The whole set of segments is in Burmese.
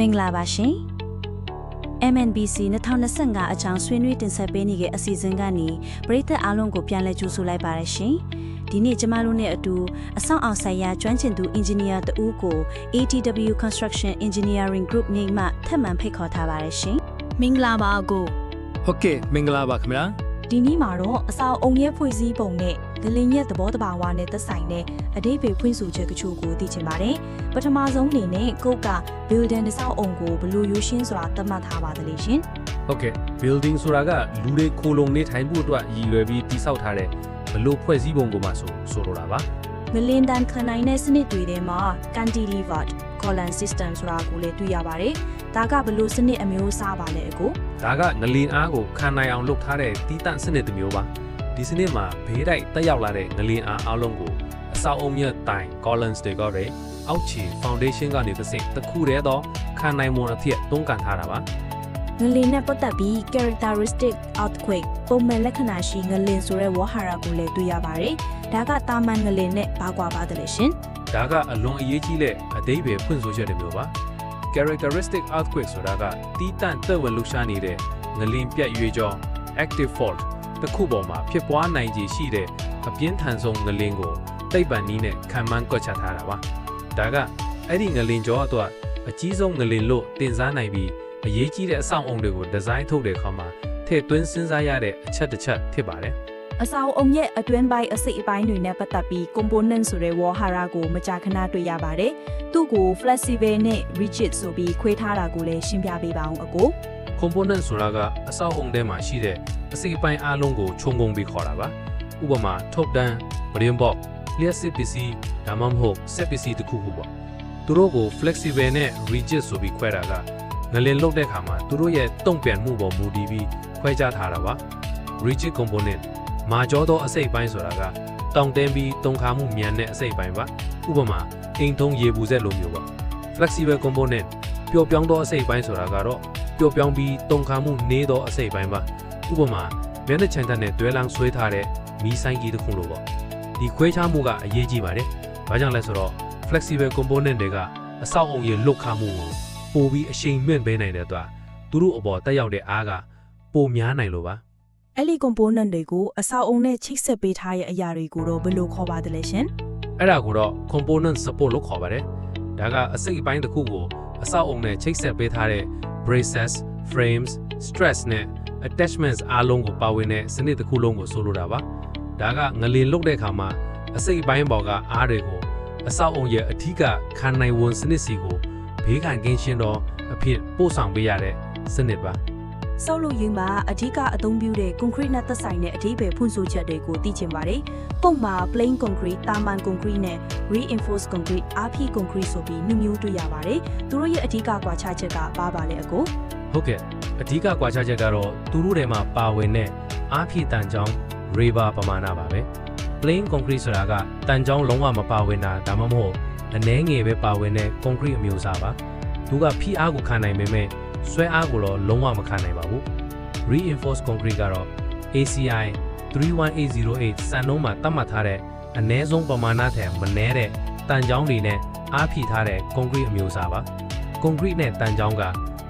မင်္ဂလာပါရှင် MNBC 2025အကြောင်းဆွေးနွေးတင်ဆက်ပေးနေတဲ့အစီအစဉ်ကနေပရိသတ်အားလုံးကိုပြန်လည်ကြိုဆိုလိုက်ပါရရှင်ဒီနေ့ကျမတို့နဲ့အတူအဆောင်အောင်ဆိုင်ရာကျွမ်းကျင်သူ engineer တဦးကို ATW Construction Engineering Group နေမှထပ်မံဖိတ်ခေါ်ထားပါရရှင်မင်္ဂလာပါအကိုဟုတ်ကဲ့မင်္ဂလာပါခင်ဗျာဒီနေ့မှာတော့အစာအုံရဲ့ဖွဲ့စည်းပုံနဲ့ ဂလင်းရဲ့သဘောတဘာဝနဲ့သက်ဆိုင်တဲ့အတိတ်ပဲဖွင့်ဆိုချက်ကချို့ကိုသိချင်ပါတယ်။ပထမဆုံးအနေနဲ့ကိုက building တစ်ဆောက်အုံကိုဘယ်လိုရိုးရှင်းစွာသတ်မှတ်ထားပါသလဲရှင်ဟုတ်ကဲ့ building ဆိုတာကလူတွေခိုလုံနေထိုင်ဖို့အတွက်ရည်ရွယ်ပြီးတည်ဆောက်ထားတဲ့ဘလို့ဖွဲ့စည်းပုံကိုမှဆိုဆိုလိုတာပါ။ငလင်တန်ခံနိုင်တဲ့စနစ်တွေထဲမှာ cantilevered column system ဆိုတာကိုလည်းတွေ့ရပါတယ်။ဒါကဘယ်လိုစနစ်အမျိုးအစားပါလဲအကိုဒါကငလင်အားကိုခံနိုင်အောင်လုပ်ထားတဲ့တီးတန့်စနစ်တစ်မျိုးပါ ဒီစနစ်မှာဘေးတိုက်တက်ရောက်လာတဲ့ငလင်အားအလုံးကိုအဆောက်အုံမြတ်တိုင် columns တွေကရဲအောက်ခြေ foundation ကနေတစ်ဆင့်တစ်ခုတည်းသောခံနိုင်မှုအဖြစ်တွန်းကန်ထားတာပါငလင်နဲ့ပတ်သက်ပြီး characteristic earthquake ပုံမှန်လက္ခဏာရှိငလင်ဆိုတဲ့ဝါဟာရကိုလည်းတွေ့ရပါတယ်။ဒါကတာမန်ငလင်နဲ့ဘာကွာပါသလဲရှင်။ဒါကအလွန်အရေးကြီးတဲ့အသေးပဲဖွင့်ဆိုချက်တစ်မျိုးပါ characteristic earthquake ဆိုတာကတီးတန့်သက်ဝင်လှူရှားနေတဲ့ငလင်ပြတ်ရွေကြော active fault တစ်ခုပေါ်မှာဖြစ်ပွားနိုင်ခြေရှိတဲ့အပြင်းထန်ဆုံးငလင်ကိုတိတ်ပံနီးနဲ့ခံမှန်းကွက်ချထားတာပါဒါကအဲ့ဒီငလင်ကြောအတွက်အကြီးဆုံးငလင်လို့တင်စားနိုင်ပြီးအရေးကြီးတဲ့အဆောက်အုံတွေကိုဒီဇိုင်းထုတ်တဲ့အခါမှာထည့်သွင်းစဉ်းစားရတဲ့အချက်တစ်ချက်ဖြစ်ပါတယ်အစာအုံရဲ့အတွင်းပိုင်းအစိတ်အပိုင်းတွေနဲ့ပတ်သက်ပြီး component ဆိုတဲ့ဝါဟာရကိုမကြာခဏတွေ့ရပါတယ်။သူ့ကို flexible နဲ့ rigid ဆိုပြီးခွဲထားတာကိုလည်းရှင်းပြပေးပါအောင်အကို component ဆိုတာကအဆောက်အုံထဲမှာရှိတဲ့ အစိတ်အပိုင်းအလုံးကိုခြုံငုံပြီးခေါ်တာပါဥပမာထုတ်တန်းဗရင်ဘော့လျှက်စစ်ပစ္စည်းဒါမှမဟုတ်စက်ပစ္စည်းတစ်ခုခုပေါ့သူတို့ကို flexible နဲ့ rigid ဆိုပြီးခွဲတာကငလင်လုတ်တဲ့ခါမှာသူတို့ရဲ့တုံ့ပြန်မှုပေါ်မူတည်ပြီးခွဲခြားထားတာပါ rigid component မာကျောသောအစိတ်အပိုင်းဆိုတာကတောင့်တင်းပြီးတုံခါမှုမြန်တဲ့အစိတ်အပိုင်းပါဥပမာအိမ်ထုံးရေဘူးဆက်လိုမျိုးပါ flexible component ပျော့ပြောင်းသောအစိတ်အပိုင်းဆိုတာကတော့ပျော့ပြောင်းပြီးတုံခါမှုနေသောအစိတ်ပိုင်းပါ ဥပမာမျက်နှာချန်တက်နဲ့တွဲလောင်းဆွဲထားတဲ့မီးဆိုင်ကြီးတစ်ခုလိုပေါ့ဒီခွဲခြားမှုကအရေးကြီးပါတယ်ဘာကြောင့်လဲဆိုတော့ flexible component တွေကအဆောက်အုံရဲ့လွတ်ခါမှုကိုပိုပြီးအရှိန်မြင့်ပေးနိုင်တဲ့အတွက်သူတို့အပေါ်တက်ရောက်တဲ့အားကပိုများနိုင်လို့ပါ။အဲ့ဒီ component တွေကိုအစာအုံနဲ့ချိတ်ဆက်ပေးထားတဲ့အရာတွေကိုတော့ဘယ်လိုခေါ်ပါသလဲရှင်အဲ့ဒါကိုတော့ component support လို့ခေါ်ပါတယ်ဒါကအစိတ်အပိုင်းတစ်ခုကိုအဆောက်အုံနဲ့ချိတ်ဆက်ပေးထားတဲ့ braces frames stress နဲ့ attachments အားလုံးကိုပါဝင်တဲ့စနစ်တစ်ခုလုံးကိုဆိုလိုတာပါဒါကငလင်လုတ်တဲ့အခါမှာအစိတ်အပိုင်းပေါ်ကအားတွေကိုအဆောက်အုံရဲ့အထီးကခံနိုင်ဝန်စနစ်စီကိုဘေးခံကင်းရှင်းတော့အဖြစ်ပို့ဆောင်ပေးရတဲ့စနစ်ပါ။ဆောက်လုပ်ရေးမှာအဓိကအသုံးပြုတဲ့ concrete နဲ့သက်ဆိုင်တဲ့အဓိပ္ပာယ်ဖွင့်ဆိုချက်တွေကိုသိချင်ပါတယ်။ပုံမှာ plain concrete, တာမန် concrete နဲ့ reinforced concrete, RP concrete ဆိုပြီးနှစ်မျိုးတွေ့ရပါတယ်။သူတို့ရဲ့အဓိကကွာခြားချက်ကဘာပါလဲအကို ဟုတ်ကဲ့အဓိကကွာခြားချက်ကတော့သူတို့ထဲမှာပါဝင်တဲ့အားဖြည့်တန်ကြောင်း river ပမာဏပါပဲ plain concrete ဆိုတာကတန်ကြောင်းလုံးဝမပါဝင်တာဒါမှမဟုတ်အနှဲငယ်ပဲပါဝင်တဲ့ concrete အမျိုးအစားပါသူကဖိအားကိုခံနိုင်ပေမဲ့ဆွဲအားကိုတော့လုံးဝမခံနိုင်ပါဘူး reinforced concrete ကတော့ ACI 31808စံနှုန်းမှာသတ်မှတ်ထားတဲ့အနည်းဆုံးပမာဏထက်မနည်းတဲ့တန်ကြောင်းတွေနဲ့အားဖြည့်ထားတဲ့ concrete အမျိုးအစားပါ concrete နဲ့တန်ကြောင်းက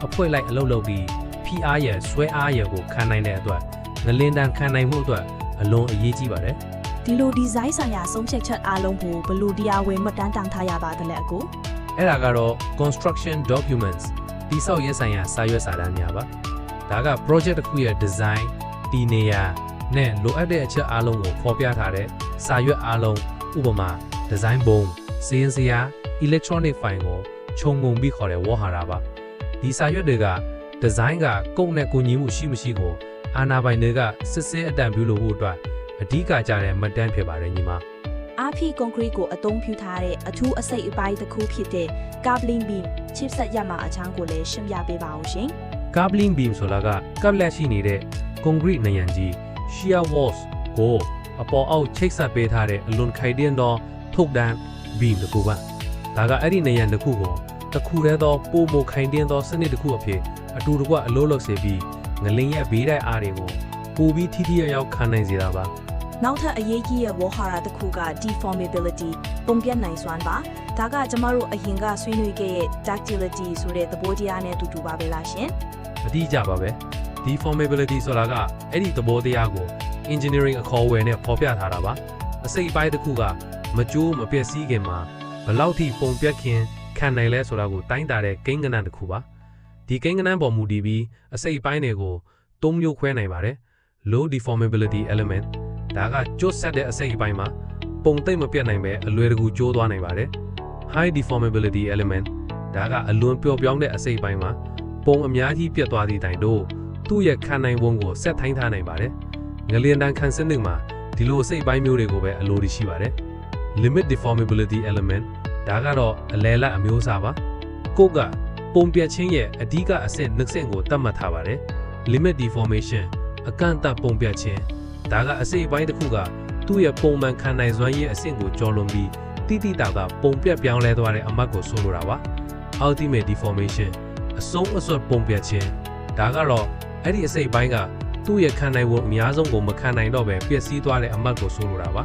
အဖွဲလိုက်အလုပ်လုပ်ပြီးဖိအားရယ်ဆွဲအားရယ်ကိုခံနိုင်တဲ့အတွက်ငလင်တန်ခံနိုင်မှုအတွက်အလွန်အရေးကြီးပါတယ်။ဒီလိုဒီဇိုင်းဆိုင်ရာဆုံးဖြတ်ချက်အားလုံးကိုဘယ်လိုတရားဝင်မှတ်တမ်းတောင်ထားရပါသလဲအကိုအဲ့ဒါကတော့ construction documents တိဆောက်ရေးဆိုင်ရာစာရွက်စာတမ်းများပါဒါက project တစ်ခုရဲ့ design တီနေရာနဲ့လိုအပ်တဲ့အချက်အားလုံးကိုဖော်ပြထားတဲ့စာရွက်အားလုံးဥပမာ design ဘုံစီရင်စရာ electronic file ကိုခြုံငုံပြီးခေါ်တဲ့ဝေါ်ဟာရပါ ဒီစာရွက်တွေက design ကကုန်နဲ့ကိုညီမှုရှိမရှိကိုအာနာပိုင်တွေကစစ်စစ်အတန်ပြုလို့ဖို့အတွက်အဓိကကြတဲ့မှတ်တမ်းဖြစ်ပါတယ်ညီမ RP concrete ကိုအသုံးပြုထားတဲ့အထူးအစိတ်အပိုင်းတစ်ခုဖြစ်တဲ့ coupling beam ချစ်ဆက်ရမှာအချောင်းကိုလည်းရှင်းပြပေးပါအောင်ရှင် coupling beam ဆိုတာကကပ်လက်ရှိနေတဲ့ concrete နံရံကြီး shear walls ကိုအပေါ်အောက်ချိတ်ဆက်ပေးထားတဲ့အလွန်ခိုင်တဲ့သောထုတ်တန်း beam တစ်ခုပါဒါကအဲ့ဒီနံရံတစ်ခုကို တစ်ခုတည်းသောပိုမိုခိုင်တဲ့သောစနစ်တစ်ခုအဖြစ်အတူတကွအလို့လုပ်စေပြီးငလင်ရဲ့ဘေးတိုက်အားတွေကိုပိုပြီးထိထိရောက်ရောက်ခံနိုင်စေတာပါနောက်ထပ်အရေးကြီးတဲ့ဝေါ်ဟာရတစ်ခုက deformability ပုံပြတ်နိုင်စွမ်းပါဒါကကျမတို့အရင်ကဆွေးနွေးခဲ့တဲ့ ductility ဆိုတဲ့သဘောတရားနဲ့အတူတူပါပဲလားရှင်အတိအကျပါပဲ deformability ဆိုတာကအဲ့ဒီသဘောတရားကို engineering အခေါ်အဝေါ်နဲ့ဖော်ပြထားတာပါအစိတ်အပိုင်းတစ်ခုကမကျိုးမပျက်စီးခင်မှာဘယ်လောက်ထိပုံပြတ်ခင် ခံနိုင်လဲဆိုတာကိုတိုင်းတာတဲ့ကိန်းဂဏန်းတစ်ခုပါဒီကိန်းဂဏန်းပေါ်မူတည်ပြီးအစိတ်အပိုင်းတွေကိုသုံးမျိုးခွဲနိုင်ပါတယ် low deformability element ဒါကကျိုးဆက်တဲ့အစိတ်အပိုင်းမှာပုံသိမ့်မပြတ်နိုင်ပဲအလွယ်တကူကျိုးသွားနိုင်ပါတယ် high deformability element ဒါကအလွန်ပျော့ပြောင်းတဲ့အစိတ်အပိုင်းမှာပုံအများကြီးပြတ်သွားသည့်တိုင်တို့သူ့ရဲ့ခံနိုင်ပုံကိုဆက်ထိုင်းထားနိုင်ပါတယ်ငလျင်တန်းခံစနစ်မှာဒီလိုအစိတ်အပိုင်းမျိုးတွေကိုပဲအလိုတရှိပါတယ် limit deformability element ဒါကတော့အလဲလက်အမျိုးအစားပါကိုကပုံပြတ်ခြင်းရဲ့အဓိကအဆင့်နှစ်ဆင့်ကိုသတ်မှတ်ထားပါတယ် limit deformation အကန့်အသတ်ပုံပြတ်ခြင်းဒါကအစိတ်အပိုင်းတစ်ခုကသူ့ရဲ့ပုံမှန်ခံနိုင်စွမ်းရဲ့အဆင့်ကိုကျော်လွန်ပြီးတိတိတာတာပုံပြတ်ပြောင်းလဲသွားတဲ့အမှတ်ကိုဆိုလိုတာပါ ultimate deformation အဆုံးအစွတ်ပုံပြတ်ခြင်းဒါကတော့အဲ့ဒီအစိတ်အပိုင်းကသူ့ရဲ့ခံနိုင်ဖို့အများဆုံးကိုမခံနိုင်တော့ပဲပျက်စီးသွားတဲ့အမှတ်ကိုဆိုလိုတာပါ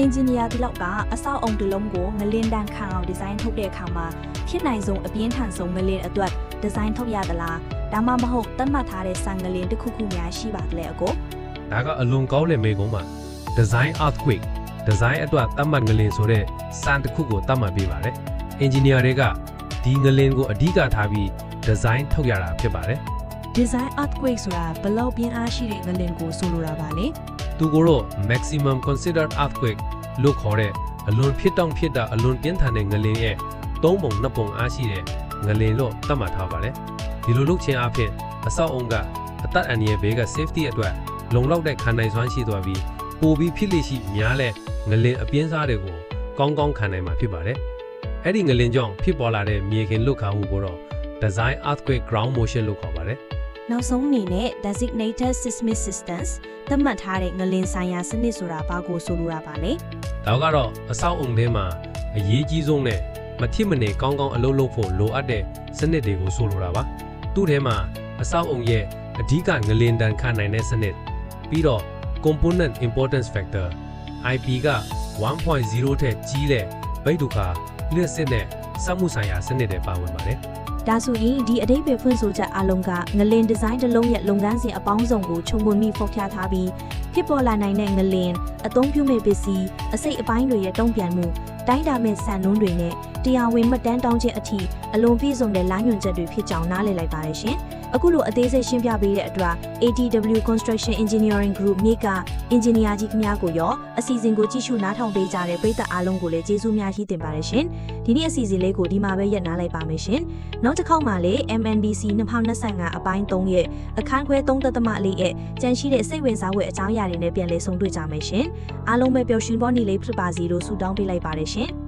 အင်ဂျင်နီယာဒီလောက်ကအဆောက်အုံတစ်လုံးကိုငလင်းတန်းခံအောင်ဒီဇိုင်းထုတ်တဲ့အခါမှာဖြစ်နိုင်ဆုံးအပြင်းထန်ဆုံးငလင်းအတွက်ဒီဇိုင်းထုတ်ရသလားဒါမှမဟုတ်သတ်မှတ်ထားတဲ့စံငလင်းတစ်ခုခုများရှိပါသလဲအကိုဒါကအလွန်ကောင်းတဲ့မေကုန်းပါ design earthquake design အတွက်သတ်မှတ်ငလင်ဆိုတဲ့စံတစ်ခုကိုသတ်မှတ်ပေးပါတယ် engineer တွေကဒီငလင်ကိုအဓိကထားပြီး design ထုတ်ရတာဖြစ်ပါတယ် design earthquake ဆိုတာဘယ်လောက်ပြင်းအားရှိတဲ့ငလင်ကိုဆိုလိုတာပါလေ သူကိုတော့ maximum considered earthquake လို့ခေါ်တဲ့အလွန်ဖြစ်တောင့်ဖြစ်တာအလွန်ပြင်းထန်တဲ့ငလင်ရဲ့သုံးပုံနှစ်ပုံအားရှိတဲ့ငလင်လို့သတ်မှတ်ထားပါတယ်ဒီလိုလုပ်ခြင်းအဖြစ်အဆောက်အုံကအသက်အန္တရာယ်ဘေးက safety အတွက်လုံလောက်တဲ့ခံနိုင်စွမ်းရှိသွားပြီးပိုပြီးဖြစ်လိရှိများလဲငလင်အပြင်းစားတွေကိုကောင်းကောင်းခံနိုင်မှာဖြစ်ပါတယ်အဲ့ဒီငလင်ကြောင့်ဖြစ်ပေါ်လာတဲ့မြေခင်လွတ်ခါမှုကိုတော့ design earthquake ground motion လို့ခေါ်ပါတယ် နောက်ဆုံးအနေနဲ့ designated seismic systems သတ်မှတ်ထားတဲ့ငလင်ဆိုင်ရာစနစ်ဆိုတာဘာကိုဆိုလိုတာပါလဲဒါကတော့အဆောက်အုံထဲမှာအရေးကြီးဆုံးနဲ့မထစ်မနေကောင်းကောင်းအလုပ်လုပ်ဖို့လိုအပ်တဲ့စနစ်တွေကိုဆိုလိုတာပါသူ့ထဲမှာအဆောက်အုံရဲ့အဓိကငလင်တန်ခံနိုင်တဲ့စနစ်ပြီးတော့ component importance factor IP က1.0ထက်ကြီးတဲ့ဗိတ်ဒုခလျှက်စစ်နဲ့စက်မှုဆိုင်ရာစနစ်တွေပါဝင်ပါတယ် ဒါဆိုရင်ဒီအတိတ်ပဲဖွင့်ဆိုချက်အလုံးကငလင်ဒီဇိုင်းတစ်လုံးရဲ့လုပ်ငန်းစဉ်အပေါင်းစုံကိုခြုံငုံမိဖော်ပြထားပြီးဖြစ်ပေါ်လာနိုင်တဲ့ငလင်အသုံးပြုမဲ့ပစ္စည်းအစိတ်အပိုင်းတွေရဲ့တုံ့ပြန်မှုတိုင်းတာမဲ့စံနှုန်းတွေနဲ့တရားဝင်မှတ်တမ်းတောင်းခြင်းအထိအလွန်ပြည့်စုံတဲ့လမ်းညွှန်ချက်တွေဖြစ်ကြောင်းနားလည်လိုက်ပါတယ်ရှင်။ အခုလိုအသေးစိတ်ရှင်းပြပေးတဲ့အတွက် ATW Construction Engineering Group မြေကအင်ဂျင်နီယာကြီးခင်ဗျားကိုရောအစီအစဉ်ကိုကြည့်ရှုနားထောင်ပေးကြတဲ့ပရိသတ်အားလုံးကိုလည်းကျေးဇူးများရှိတင်ပါတယ်ရှင်။ဒီနေ့အစီအစဉ်လေးကိုဒီမှာပဲရပ်နားလိုက်ပါမယ်ရှင်။နောက်တစ်ခေါက်မှာလေ MNBC 2025အပိုင်း3ရဲ့အခန်းခွဲ3.4ရဲ့ကြန့်ရှိတဲ့စိတ်ဝင်စားဖွယ်အကြောင်းအရာတွေနဲ့ပြန်လည်ဆုံတွေ့ကြမယ်ရှင်။အားလုံးပဲပျော်ရွှင်ပေါ်နေလေးဖြစ်ပါစေလို့ဆုတောင်းပေးလိုက်ပါတယ်ရှင်။